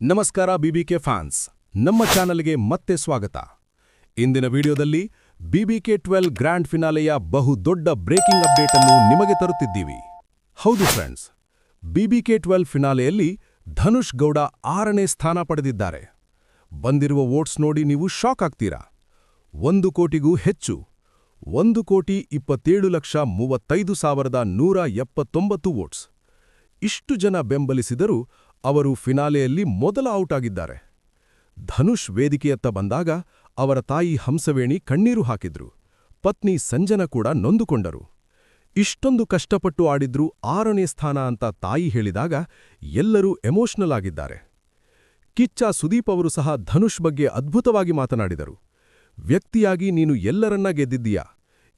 ನಮಸ್ಕಾರ BBK fans, ನಮ್ಮ ಚಾನಲ್ಗೆ ಮತ್ತೆ ಸ್ವಾಗತ. ಇಂದಿನ ವಿಡಿಯೋದಲ್ಲಿ ಬಿಬಿಕೆ ಟ್ವೆಲ್ ಗ್ರ್ಯಾಂಡ್ ಫಿನಾಲೆಯ ಬಹುದೊಡ್ಡ ಬ್ರೇಕಿಂಗ್ ಅಪ್ಡೇಟ್ ಅನ್ನು ನಿಮಗೆ ತರುತ್ತಿದ್ದೀವಿ. ಹೌದು ಫ್ರೆಂಡ್ಸ್, ಬಿಬಿಕೆ ಟ್ವೆಲ್ ಫಿನಾಲೆಯಲ್ಲಿ ಧನುಷ್ ಗೌಡ ಆರನೇ ಸ್ಥಾನ ಪಡೆದಿದ್ದಾರೆ. ಬಂದಿರುವ ವೋಟ್ಸ್ ನೋಡಿ ನೀವು ಶಾಕ್ ಆಗ್ತೀರಾ? ಒಂದು ಕೋಟಿಗೂ ಹೆಚ್ಚು, ಒಂದು ಕೋಟಿ ಇಪ್ಪತ್ತೇಳು ಲಕ್ಷ ಮೂವತ್ತೈದು ಸಾವಿರದ ನೂರ ಎಪ್ಪತ್ತೊಂಬತ್ತು ವೋಟ್ಸ್. ಇಷ್ಟು ಜನ ಬೆಂಬಲಿಸಿದರೂ ಅವರು ಫಿನಾಲೆಯಲ್ಲಿ ಮೊದಲ ಔಟ್ ಆಗಿದ್ದಾರೆ. ಧನುಷ್ ವೇದಿಕೆಯತ್ತ ಬಂದಾಗ ಅವರ ತಾಯಿ ಹಂಸವೇಣಿ ಕಣ್ಣೀರು ಹಾಕಿದ್ರು. ಪತ್ನಿ ಸಂಜನ ಕೂಡ ನೊಂದುಕೊಂಡರು. ಇಷ್ಟೊಂದು ಕಷ್ಟಪಟ್ಟು ಆಡಿದ್ರೂ ಆರನೇ ಸ್ಥಾನ ಅಂತ ತಾಯಿ ಹೇಳಿದಾಗ ಎಲ್ಲರೂ ಎಮೋಷನಲ್ ಆಗಿದ್ದಾರೆ. ಕಿಚ್ಚ ಸುದೀಪ್ ಅವರು ಸಹ ಧನುಷ್ ಬಗ್ಗೆ ಅದ್ಭುತವಾಗಿ ಮಾತನಾಡಿದರು. ವ್ಯಕ್ತಿಯಾಗಿ ನೀನು ಎಲ್ಲರನ್ನ ಗೆದ್ದಿದ್ದೀಯಾ?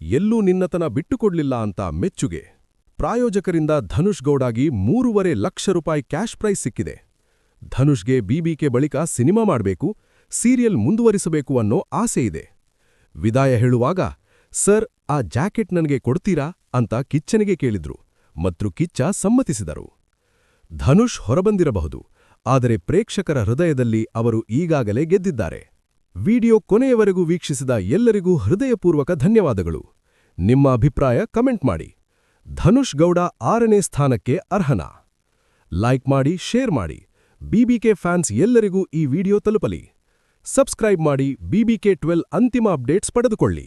ಎಲ್ಲೂ ನಿನ್ನತನ ಬಿಟ್ಟುಕೊಡ್ಲಿಲ್ಲ ಅಂತ ಮೆಚ್ಚುಗೆ. ಪ್ರಾಯೋಜಕರಿಂದ ಧನುಷ್ ಗೌಡಾಗಿ ಮೂರುವರೆ ಲಕ್ಷ ರೂಪಾಯಿ ಕ್ಯಾಶ್ ಪ್ರೈಸ್ ಸಿಕ್ಕಿದೆ. ಧನುಷ್ಗೆ ಬಿಬಿಕೆ ಬಳಿಕ ಸಿನಿಮಾ ಮಾಡಬೇಕು, ಸೀರಿಯಲ್ ಮುಂದುವರಿಸಬೇಕು ಅನ್ನೋ ಆಸೆ ಇದೆ. ವಿದಾಯ ಹೇಳುವಾಗ, ಸರ್, ಆ ಜಾಕೆಟ್ ನನಗೆ ಕೊಡ್ತೀರಾ? ಅಂತ ಕಿಚ್ಚನಿಗೆ ಕೇಳಿದ್ರು, ಮತ್ತು ಕಿಚ್ಚ ಸಮ್ಮತಿಸಿದರು. ಧನುಷ್ ಹೊರಬಂದಿರಬಹುದು, ಆದರೆ ಪ್ರೇಕ್ಷಕರ ಹೃದಯದಲ್ಲಿ ಅವರು ಈಗಾಗಲೇ ಗೆದ್ದಿದ್ದಾರೆ. ವಿಡಿಯೋ ಕೊನೆಯವರೆಗೂ ವೀಕ್ಷಿಸಿದ ಎಲ್ಲರಿಗೂ ಹೃದಯಪೂರ್ವಕ ಧನ್ಯವಾದಗಳು. ನಿಮ್ಮ ಅಭಿಪ್ರಾಯ ಕಮೆಂಟ್ ಮಾಡಿ. ಧನುಷ್ ಗೌಡ ಆರನೇ ಸ್ಥಾನಕ್ಕೆ ಅರ್ಹನಾ? ಲೈಕ್ ಮಾಡಿ, ಶೇರ್ ಮಾಡಿ. ಬಿಬಿಕೆ ಫ್ಯಾನ್ಸ್ ಎಲ್ಲರಿಗೂ ಈ ವಿಡಿಯೋ ತಲುಪಲಿ. ಸಬ್ಸ್ಕ್ರೈಬ್ ಮಾಡಿ ಬಿಬಿಕೆ ಟ್ವೆಲ್ ಅಂತಿಮ ಅಪ್ಡೇಟ್ಸ್ ಪಡೆದುಕೊಳ್ಳಿ.